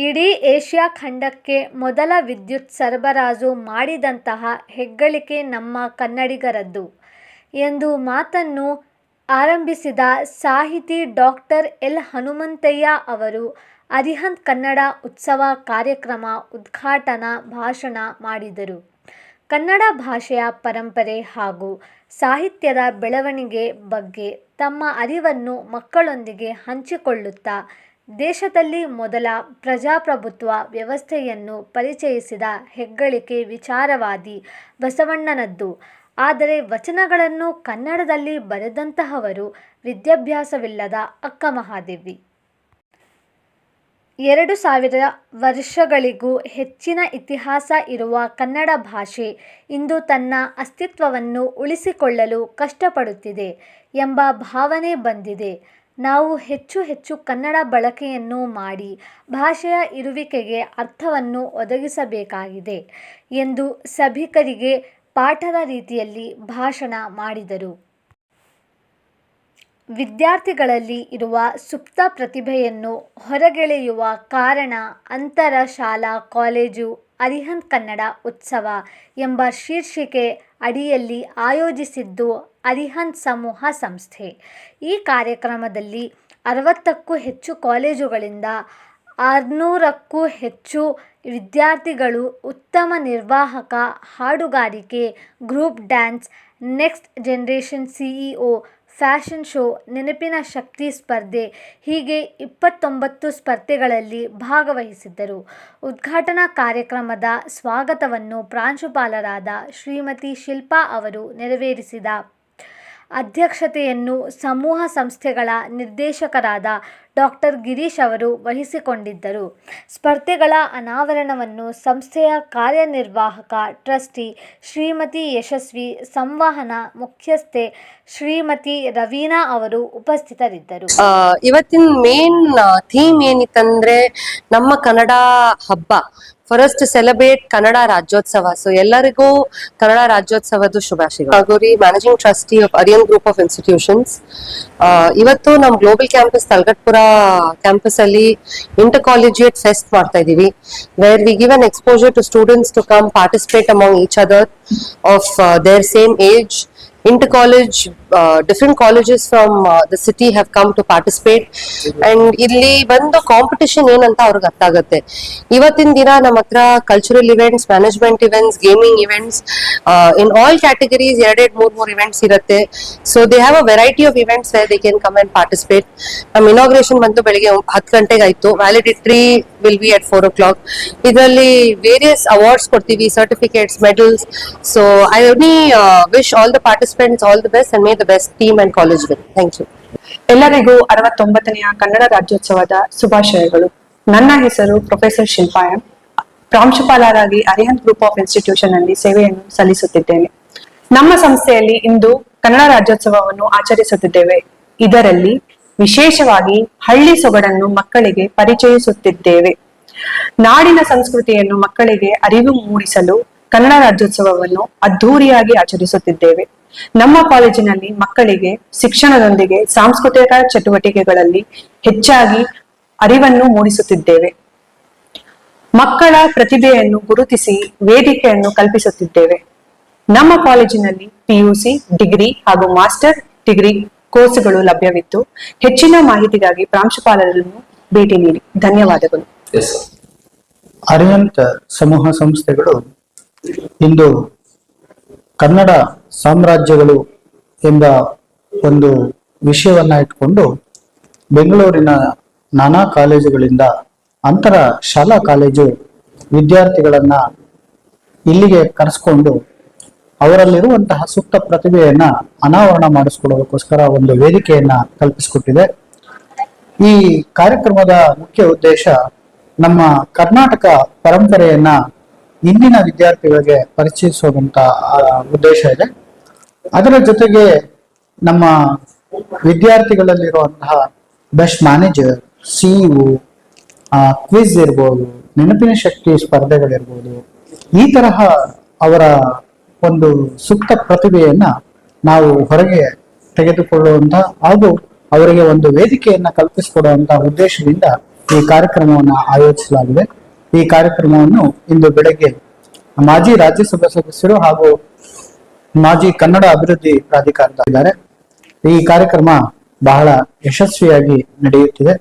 ಇಡೀ ಏಷ್ಯಾ ಖಂಡಕ್ಕೆ ಮೊದಲ ವಿದ್ಯುತ್ ಸರಬರಾಜು ಮಾಡಿದಂತಹ ಹೆಗ್ಗಳಿಕೆ ನಮ್ಮ ಕನ್ನಡಿಗರದ್ದು ಎಂದು ಮಾತನ್ನು ಆರಂಭಿಸಿದ ಸಾಹಿತಿ ಡಾಕ್ಟರ್ ಎಲ್ ಹನುಮಂತಯ್ಯ ಅವರು ಅರಿಹಂತ್ ಕನ್ನಡ ಉತ್ಸವ ಕಾರ್ಯಕ್ರಮ ಉದ್ಘಾಟನಾ ಭಾಷಣ ಮಾಡಿದರು. ಕನ್ನಡ ಭಾಷೆಯ ಪರಂಪರೆ ಹಾಗೂ ಸಾಹಿತ್ಯದ ಬೆಳವಣಿಗೆ ಬಗ್ಗೆ ತಮ್ಮ ಅರಿವನ್ನು ಮಕ್ಕಳೊಂದಿಗೆ ಹಂಚಿಕೊಳ್ಳುತ್ತಾ ದೇಶದಲ್ಲಿ ಮೊದಲ ಪ್ರಜಾಪ್ರಭುತ್ವ ವ್ಯವಸ್ಥೆಯನ್ನು ಪರಿಚಯಿಸಿದ ಹೆಗ್ಗಳಿಕೆ ವಿಚಾರವಾದಿ ಬಸವಣ್ಣನದ್ದು. ಆದರೆ ವಚನಗಳನ್ನು ಕನ್ನಡದಲ್ಲಿ ಬರೆದಂತಹವರು ವಿದ್ಯಾಭ್ಯಾಸವಿಲ್ಲದ ಅಕ್ಕ ಮಹಾದೇವಿ. ಎರಡು ಸಾವಿರ ವರ್ಷಗಳಿಗೂ ಹೆಚ್ಚಿನ ಇತಿಹಾಸ ಇರುವ ಕನ್ನಡ ಭಾಷೆ ಇಂದು ತನ್ನ ಅಸ್ತಿತ್ವವನ್ನು ಉಳಿಸಿಕೊಳ್ಳಲು ಕಷ್ಟಪಡುತ್ತಿದೆ ಎಂಬ ಭಾವನೆ ಬಂದಿದೆ. ನಾವು ಹೆಚ್ಚು ಹೆಚ್ಚು ಕನ್ನಡ ಬಳಕೆಯನ್ನು ಮಾಡಿ ಭಾಷೆಯ ಇರುವಿಕೆಗೆ ಅರ್ಥವನ್ನು ಒದಗಿಸಬೇಕಾಗಿದೆ ಎಂದು ಸಭಿಕರಿಗೆ ಪಾಠದ ರೀತಿಯಲ್ಲಿ ಭಾಷಣ ಮಾಡಿದರು. ವಿದ್ಯಾರ್ಥಿಗಳಲ್ಲಿ ಇರುವ ಸುಪ್ತ ಪ್ರತಿಭೆಯನ್ನು ಹೊರಗೆಳೆಯುವ ಕಾರಣ ಅಂತರ ಶಾಲಾ, ಕಾಲೇಜು, ಅರಿಹಂತ್ ಕನ್ನಡ ಉತ್ಸವ ಎಂಬ ಶೀರ್ಷಿಕೆ ಅಡಿಯಲ್ಲಿ ಆಯೋಜಿಸಿದ್ದು ಅರಿಹಂತ್ ಸಮೂಹ ಸಂಸ್ಥೆ. ಈ ಕಾರ್ಯಕ್ರಮದಲ್ಲಿ ಅರವತ್ತಕ್ಕೂ ಹೆಚ್ಚು ಕಾಲೇಜುಗಳಿಂದ ಆರುನೂರಕ್ಕೂ ಹೆಚ್ಚು ವಿದ್ಯಾರ್ಥಿಗಳು ಉತ್ತಮ ನಿರ್ವಾಹಕ ಹಾಡುಗಾರಿಕೆ, group dance, next generation CEO fashion show ನೆನಪಿನ ಶಕ್ತಿ ಸ್ಪರ್ಧೆ ಹೀಗೆ ಇಪ್ಪತ್ತೊಂಬತ್ತು ಸ್ಪರ್ಧೆಗಳಲ್ಲಿ ಭಾಗವಹಿಸಿದ್ದರು. ಉದ್ಘಾಟನಾ ಕಾರ್ಯಕ್ರಮದ ಸ್ವಾಗತವನ್ನು ಪ್ರಾಂಶುಪಾಲರಾದ ಶ್ರೀಮತಿ ಶಿಲ್ಪಾ ಅವರು ನೆರವೇರಿಸಿದ. ಅಧ್ಯಕ್ಷತೆಯನ್ನು ಸಮೂಹ ಸಂಸ್ಥೆಗಳ ನಿರ್ದೇಶಕರಾದ ಡಾಕ್ಟರ್ ಗಿರೀಶ್ ಅವರು ವಹಿಸಿಕೊಂಡಿದ್ದರು. ಸ್ಪರ್ಧೆಗಳ ಅನಾವರಣವನ್ನು ಸಂಸ್ಥೆಯ ಕಾರ್ಯನಿರ್ವಾಹಕ ಟ್ರಸ್ಟಿ ಶ್ರೀಮತಿ ಯಶಸ್ವಿ ಸಂವಹನ ಮುಖ್ಯಸ್ಥೆ ಶ್ರೀಮತಿ ರವೀನಾ ಅವರು ಉಪಸ್ಥಿತರಿದ್ದರು. ಇವತ್ತಿನ ಮೇನ್ ಥೀಮ್ ಏನಿತ್ತಂದ್ರೆ ನಮ್ಮ ಕನ್ನಡ ಹಬ್ಬ. First celebrate Kannada Rajyotsava. So ಎಲ್ಲರಿಗೂ ಕನ್ನಡ ರಾಜ್ಯೋತ್ಸವದ ಶುಭಾಶಯಗಳು. Managing trustee of Aryan group of institutions ಇವತ್ತು ನಮ್ಮ ಗ್ಲೋಬಲ್ ಕ್ಯಾಂಪಸ್ ತಲಗಟ್ಪುರ ಕ್ಯಾಂಪಸ್ ಅಲ್ಲಿ ಇಂಟರ್ ಕಾಲೇಜಿಯೇಟ್ ಫೆಸ್ಟ್ ಮಾಡ್ತಾ ಇದೀವಿ where we give an exposure to students to come participate among each other of their same age inter college uh, different colleges from city have come to participate. And ಇಲ್ಲಿ ಬಂದು competition ಏನಂತ ಅವ್ರಿಗೆ ಅರ್ಥ ಆಗುತ್ತೆ ಇವತ್ತಿನ ದಿನ ನಮ್ಮ ಹತ್ರ cultural events management events gaming events in all categories ಎರಡೆರಡು ಮೂರ್ ಮೂರ್ ಇವೆಂಟ್ಸ್ ಇರುತ್ತೆ. So they have a variety of events they can come and participate ನಮ್ಮ ಇನಾಗ್ರೇಷನ್ ಬಂದು ಬೆಳಿಗ್ಗೆ ಹತ್ತು ಗಂಟೆಗೆ ಆಯ್ತು. Valedictory will be at four o'clock ಇದರಲ್ಲಿ ವೇರಿಯಸ್ ಅವಾರ್ಡ್ಸ್ ಕೊಡ್ತೀವಿ certificates medals so I only wish all the participants all the best and may the best team and college with thank you ಎಲ್ಲರಿಗೂ ಅರವತ್ತೊಂಬತ್ತನೆಯ ಕನ್ನಡ ರಾಜ್ಯೋತ್ಸವದ ಶುಭಾಶಯಗಳು. ನನ್ನ ಹೆಸರು ಪ್ರೊಫೆಸರ್ ಶಿಲ್ಪಾ ಪ್ರಾಂಶುಪಾಲರಾಗಿ Arihant group of institution ಅಲ್ಲಿ ಸೇವೆಯನ್ನು ಸಲ್ಲಿಸುತ್ತಿದ್ದೇನೆ. ನಮ್ಮ ಸಂಸ್ಥೆಯಲ್ಲಿ ಇಂದು ಕನ್ನಡ ರಾಜ್ಯೋತ್ಸವವನ್ನು ಆಚರಿಸುತ್ತಿದ್ದೇವೆ. ಇದರಲ್ಲಿ ವಿಶೇಷವಾಗಿ ಹಳ್ಳಿ ಸೊಗಡನ್ನು ಮಕ್ಕಳಿಗೆ ಪರಿಚಯಿಸುತ್ತಿದ್ದೇವೆ. ನಾಡಿನ ಸಂಸ್ಕೃತಿಯನ್ನು ಮಕ್ಕಳಿಗೆ ಅರಿವು ಮೂಡಿಸಲು ಕನ್ನಡ ರಾಜ್ಯೋತ್ಸವವನ್ನು ಅದ್ಧೂರಿಯಾಗಿ ಆಚರಿಸುತ್ತಿದ್ದೇವೆ. ನಮ್ಮ ಕಾಲೇಜಿನಲ್ಲಿ ಮಕ್ಕಳಿಗೆ ಶಿಕ್ಷಣದೊಂದಿಗೆ ಸಾಂಸ್ಕೃತಿಕ ಚಟುವಟಿಕೆಗಳಲ್ಲಿ ಹೆಚ್ಚಾಗಿ ಅರಿವನ್ನು ಮೂಡಿಸುತ್ತಿದ್ದೇವೆ. ಮಕ್ಕಳ ಪ್ರತಿಭೆಯನ್ನು ಗುರುತಿಸಿ ವೇದಿಕೆಯನ್ನು ಕಲ್ಪಿಸುತ್ತಿದ್ದೇವೆ. ನಮ್ಮ ಕಾಲೇಜಿನಲ್ಲಿ ಪಿಯುಸಿ ಡಿಗ್ರಿ ಹಾಗೂ ಮಾಸ್ಟರ್ ಡಿಗ್ರಿ ಕೋರ್ಸ್ಗಳು ಲಭ್ಯವಿತ್ತು ಹೆಚ್ಚಿನ ಮಾಹಿತಿಗಾಗಿ ಪ್ರಾಂಶುಪಾಲರನ್ನು ಭೇಟಿ ನೀಡಿ. ಧನ್ಯವಾದಗಳು. ಎಸ್ ಅರಿಹಂತ್ ಸಮೂಹ ಸಂಸ್ಥೆಗಳು ಇಂದು ಕನ್ನಡ ಸಾಮ್ರಾಜ್ಯಗಳು ಎಂಬ ಒಂದು ವಿಷಯವನ್ನ ಇಟ್ಕೊಂಡು ಬೆಂಗಳೂರಿನ ನಾನಾ ಕಾಲೇಜುಗಳಿಂದ ಅಂತರ ಶಾಲಾ ಕಾಲೇಜು ವಿದ್ಯಾರ್ಥಿಗಳನ್ನ ಇಲ್ಲಿಗೆ ಕರೆಸ್ಕೊಂಡು ಅವರಲ್ಲಿರುವಂತಹ ಸೂಕ್ತ ಪ್ರತಿಭೆಯನ್ನ ಅನಾವರಣ ಮಾಡಿಸ್ಕೊಡೋದಕ್ಕೋಸ್ಕರ ಒಂದು ವೇದಿಕೆಯನ್ನ ಕಲ್ಪಿಸಿಕೊಟ್ಟಿದೆ. ಈ ಕಾರ್ಯಕ್ರಮದ ಮುಖ್ಯ ಉದ್ದೇಶ ನಮ್ಮ ಕರ್ನಾಟಕ ಪರಂಪರೆಯನ್ನ ಇಂದಿನ ವಿದ್ಯಾರ್ಥಿಗಳಿಗೆ ಪರಿಚಯಿಸುವಂತ ಉದ್ದೇಶ ಇದೆ. ಅದರ ಜೊತೆಗೆ ನಮ್ಮ ವಿದ್ಯಾರ್ಥಿಗಳಲ್ಲಿರುವಂತಹ ಬೆಸ್ಟ್ ಮ್ಯಾನೇಜರ್ ಸಿಇಒ ಕ್ವಿಜ್ ಇರ್ಬೋದು, ನೆನಪಿನ ಶಕ್ತಿ ಸ್ಪರ್ಧೆಗಳಿರ್ಬೋದು, ಈ ತರಹ ಅವರ ಒಂದು ಸೂಕ್ತ ಪ್ರತಿಭೆಯನ್ನ ನಾವು ಹೊರಗೆ ತೆಗೆದುಕೊಳ್ಳುವಂತಹ ಹಾಗೂ ಅವರಿಗೆ ಒಂದು ವೇದಿಕೆಯನ್ನ ಕಲ್ಪಿಸಿಕೊಡುವಂತಹ ಉದ್ದೇಶದಿಂದ ಈ ಕಾರ್ಯಕ್ರಮವನ್ನು ಆಯೋಜಿಸಲಾಗಿದೆ. ಈ ಕಾರ್ಯಕ್ರಮವನ್ನು ಇಂದು ಬೆಳಗ್ಗೆ ಮಾಜಿ ರಾಜ್ಯಸಭಾ ಸದಸ್ಯರು ಹಾಗೂ ಮಾಜಿ ಕನ್ನಡ ಅಭಿವೃದ್ಧಿ ಪ್ರಾಧಿಕಾರದ ಇದ್ದಾರೆ ಈ ಕಾರ್ಯಕ್ರಮ ಬಹಳ ಯಶಸ್ವಿಯಾಗಿ ನಡೆಯುತ್ತಿದೆ.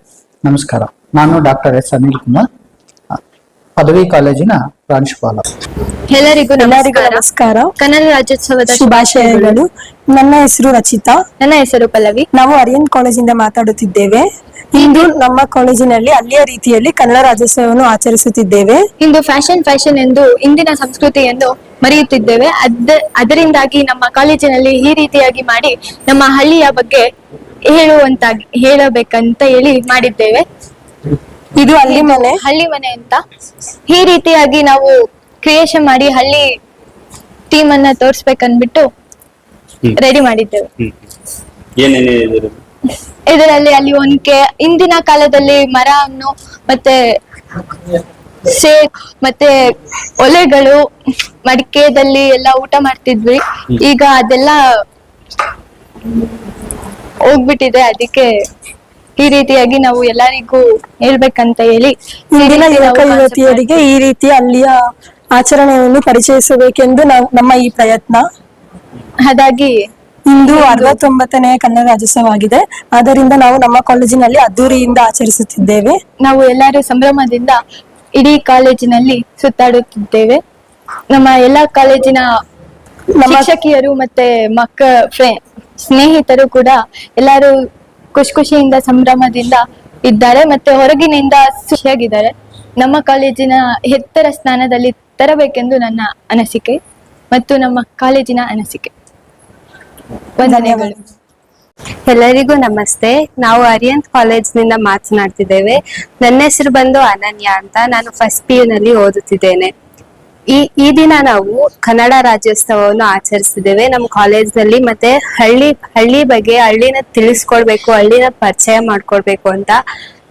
ನಮಸ್ಕಾರ. ನಾನು ಡಾಕ್ಟರ್ ಎಸ್ ಅನಿಲ್ ಕುಮಾರ್ ಪದವಿ ಕಾಲೇಜಿನ ಪ್ರಾಂಶುಪಾಲ. ಎಲ್ಲರಿಗೂ ಎಲ್ಲರಿಗೂ ನಮಸ್ಕಾರ. ನಮಸ್ಕಾರ. ಕನ್ನಡ ರಾಜ್ಯೋತ್ಸವದ ಶುಭಾಶಯಗಳು. ನನ್ನ ಹೆಸರು ರಚಿತಾ. ನನ್ನ ಹೆಸರು ಪಲ್ಲವಿ. ನಾವು ಅರಿಯನ್ ಕಾಲೇಜಿಂದ ಮಾತಾಡುತ್ತಿದ್ದೇವೆ. ಇಂದು ನಮ್ಮ ಕಾಲೇಜಿನಲ್ಲಿ ಅಲ್ಲಿಯ ರೀತಿಯಲ್ಲಿ ಕನ್ನಡ ರಾಜ್ಯೋತ್ಸವವನ್ನು ಆಚರಿಸುತ್ತಿದ್ದೇವೆ. ಇಂದು ಫ್ಯಾಷನ್ ಫ್ಯಾಷನ್ ಎಂದು ಇಂದಿನ ಸಂಸ್ಕೃತಿಯನ್ನು ಮರೆಯುತ್ತಿದ್ದೇವೆ. ಅದ ಅದರಿಂದಾಗಿ ನಮ್ಮ ಕಾಲೇಜಿನಲ್ಲಿ ಈ ರೀತಿಯಾಗಿ ಮಾಡಿ ನಮ್ಮ ಹಳ್ಳಿಯ ಬಗ್ಗೆ ಹೇಳುವಂತಾಗಿ ಹೇಳಬೇಕಂತ ಹೇಳಿ ಮಾಡಿದ್ದೇವೆ. ಇದು ಹಳ್ಳಿ ಮನೆ? ಹಳ್ಳಿ ಮನೆ ಅಂತ. ಈ ರೀತಿಯಾಗಿ ನಾವು ಕ್ರಿಯೇಷನ್ ಮಾಡಿ ಹಳ್ಳಿ ಟೀಮ್ ಅನ್ನ ತೋರ್ಸ್ಬೇಕನ್ಬಿಟ್ಟು ರೆಡಿ ಮಾಡಿದ್ದೇವೆ. ಇದರಲ್ಲಿ? ಅಲ್ಲಿ ಒನ್ಕೆ ಇಂದಿನ ಕಾಲದಲ್ಲಿ ಮರವನ್ನು ಮತ್ತೆ ಸೇ ಮತ್ತೆ ಒಲೆಗಳು ಮಡಿಕೆದಲ್ಲಿ ಎಲ್ಲ ಊಟ ಮಾಡ್ತಿದ್ವಿ. ಈಗ ಅದೆಲ್ಲ ಹೋಗ್ಬಿಟ್ಟಿದೆ. ಅದಕ್ಕೆ ಈ ರೀತಿಯಾಗಿ ನಾವು ಎಲ್ಲರಿಗೂ ಹೇಳ್ಬೇಕಂತ ಹೇಳಿ ಇಂದಿನ ಯುವಕ ಯುವತಿಯರಿಗೆ ಈ ರೀತಿ ಅಲ್ಲಿಯ ಆಚರಣೆಯನ್ನು ಪರಿಚಯಿಸಬೇಕೆಂದು ನಾವು ನಮ್ಮ ಈ ಪ್ರಯತ್ನ. ಹಾಗಾಗಿ ಇಂದು ಅರವತ್ತೊಂಬತ್ತನೇ ಕನ್ನಡ ರಾಜ್ಯೋತ್ಸವ ಆಗಿದೆ ಆದ್ದರಿಂದ ನಾವು ನಮ್ಮ ಕಾಲೇಜಿನಲ್ಲಿ ಅದ್ದೂರಿಯಿಂದ ಆಚರಿಸುತ್ತಿದ್ದೇವೆ. ನಾವು ಎಲ್ಲರೂ ಸಂಭ್ರಮದಿಂದ ಇಡೀ ಕಾಲೇಜಿನಲ್ಲಿ ಸುತ್ತಾಡುತ್ತಿದ್ದೇವೆ. ನಮ್ಮ ಎಲ್ಲಾ ಕಾಲೇಜಿನ ಶಿಕ್ಷಕಿಯರು ಮತ್ತೆ ಮಕ್ಕ ಸ್ನೇಹಿತರು ಕೂಡ ಎಲ್ಲರೂ ಖುಷಿ ಖುಷಿಯಿಂದ ಸಂಭ್ರಮದಿಂದ ಇದ್ದಾರೆ ಮತ್ತೆ ಹೊರಗಿನಿಂದ ಖುಷಿಯಾಗಿದ್ದಾರೆ. ನಮ್ಮ ಕಾಲೇಜಿನ ಎತ್ತರ ಸ್ಥಾನದಲ್ಲಿ ತರಬೇಕೆಂದು ನನ್ನ ಅನಿಸಿಕೆ ಮತ್ತು ನಮ್ಮ ಕಾಲೇಜಿನ ಅನಿಸಿಕೆ. ವಂದನೆಗಳು ಎಲ್ಲರಿಗೂ ನಮಸ್ತೆ. ನಾವು ಅರಿಯಂತ್ ಕಾಲೇಜ್ನಿಂದ ಮಾತನಾಡ್ತಿದ್ದೇವೆ. ನನ್ನ ಹೆಸರು ಬಂದು ಅನನ್ಯ ಅಂತ. ನಾನು ಫಸ್ಟ್ ಪಿ ನಲ್ಲಿ ಓದುತ್ತಿದ್ದೇನೆ. ಈ ಈ ದಿನ ನಾವು ಕನ್ನಡ ರಾಜ್ಯೋತ್ಸವವನ್ನು ಆಚರಿಸ್ತಿದ್ದೇವೆ. ನಮ್ಮ ಕಾಲೇಜ್ನಲ್ಲಿ ಮತ್ತೆ ಹಳ್ಳಿ ಹಳ್ಳಿ ಬಗ್ಗೆ ಹಳ್ಳಿನ ತಿಳಿಸ್ಕೊಡ್ಬೇಕು, ಹಳ್ಳಿನ ಪರಿಚಯ ಮಾಡ್ಕೊಡ್ಬೇಕು ಅಂತ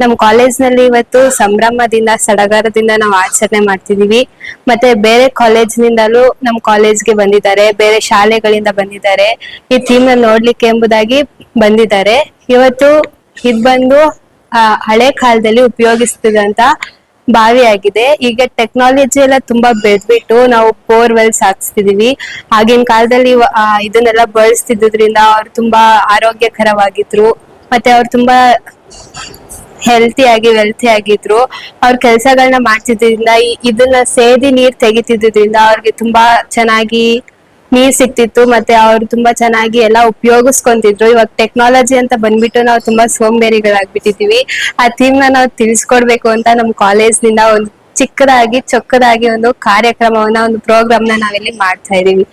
ನಮ್ಮ ಕಾಲೇಜ್ನಲ್ಲಿ ಇವತ್ತು ಸಂಭ್ರಮದಿಂದ ಸಡಗರದಿಂದ ನಾವು ಆಚರಣೆ ಮಾಡ್ತಿದೀವಿ. ಮತ್ತೆ ಬೇರೆ ಕಾಲೇಜ್ನಿಂದಲೂ ನಮ್ಮ ಕಾಲೇಜ್ಗೆ ಬಂದಿದ್ದಾರೆ ಬೇರೆ ಶಾಲೆಗಳಿಂದ ಬಂದಿದ್ದಾರೆ. ಈ ಥೀಮ್ನ ನೋಡ್ಲಿಕ್ಕೆ ಎಂಬುದಾಗಿ ಬಂದಿದ್ದಾರೆ. ಇವತ್ತು ಇದ್ ಬಂದು ಆ, ಹಳೆ ಕಾಲದಲ್ಲಿ ಉಪಯೋಗಿಸ್ತಿದಂತ ಬಾವಿ ಆಗಿದೆ ಈಗ ಟೆಕ್ನಾಲಜಿ ಎಲ್ಲ ತುಂಬಾ ಬೆದ್ಬಿಟ್ಟು ನಾವು ಬೋರ್ ವೆಲ್ಸ್ ಹಾಕ್ಸ್ತಿದೀವಿ ಆಗಿನ ಕಾಲದಲ್ಲಿ ಇದನ್ನೆಲ್ಲ ಬಳಸ್ತಿದ್ರಿಂದ ಅವ್ರು ತುಂಬಾ ಆರೋಗ್ಯಕರವಾಗಿದ್ರು. ಮತ್ತೆ ಅವ್ರು ತುಂಬಾ ಹೆಲ್ತಿ ಆಗಿ ವೆಲ್ತಿ ಆಗಿದ್ರು, ಅವ್ರ ಕೆಲ್ಸಗಳನ್ನ ಮಾಡ್ತಿದ್ರಿಂದ, ಈ- ಇದನ್ನ ಸೇದಿ ನೀರ್ ತೆಗಿತಿದ್ರಿಂದ ಅವ್ರಿಗೆ ತುಂಬಾ ಚೆನ್ನಾಗಿ ನೀರ್ ಸಿಕ್ತಿತ್ತು, ಮತ್ತೆ ಅವ್ರು ತುಂಬಾ ಚೆನ್ನಾಗಿ ಎಲ್ಲ ಉಪಯೋಗಿಸ್ಕೊಂತಿದ್ರು. ಇವಾಗ ಟೆಕ್ನಾಲಜಿ ಅಂತ ಬಂದ್ಬಿಟ್ಟು ನಾವು ತುಂಬಾ ಸೋಂಬೇರಿಗಳಾಗ್ಬಿಟ್ಟಿದೀವಿ. ಆ ಥೀಮ್ನ ನಾವು ತಿಳಿಸ್ಕೊಡ್ಬೇಕು ಅಂತ ನಮ್ ಕಾಲೇಜ್ನಿಂದ ಒಂದು ಚಿಕ್ಕದಾಗಿ, ಚೊಕ್ಕದಾಗಿ ಒಂದು ಕಾರ್ಯಕ್ರಮವನ್ನ, ಒಂದು ಪ್ರೋಗ್ರಾಮ್ನ ನಾವಿಲ್ಲಿ ಮಾಡ್ತಾ ಇದೀವಿ.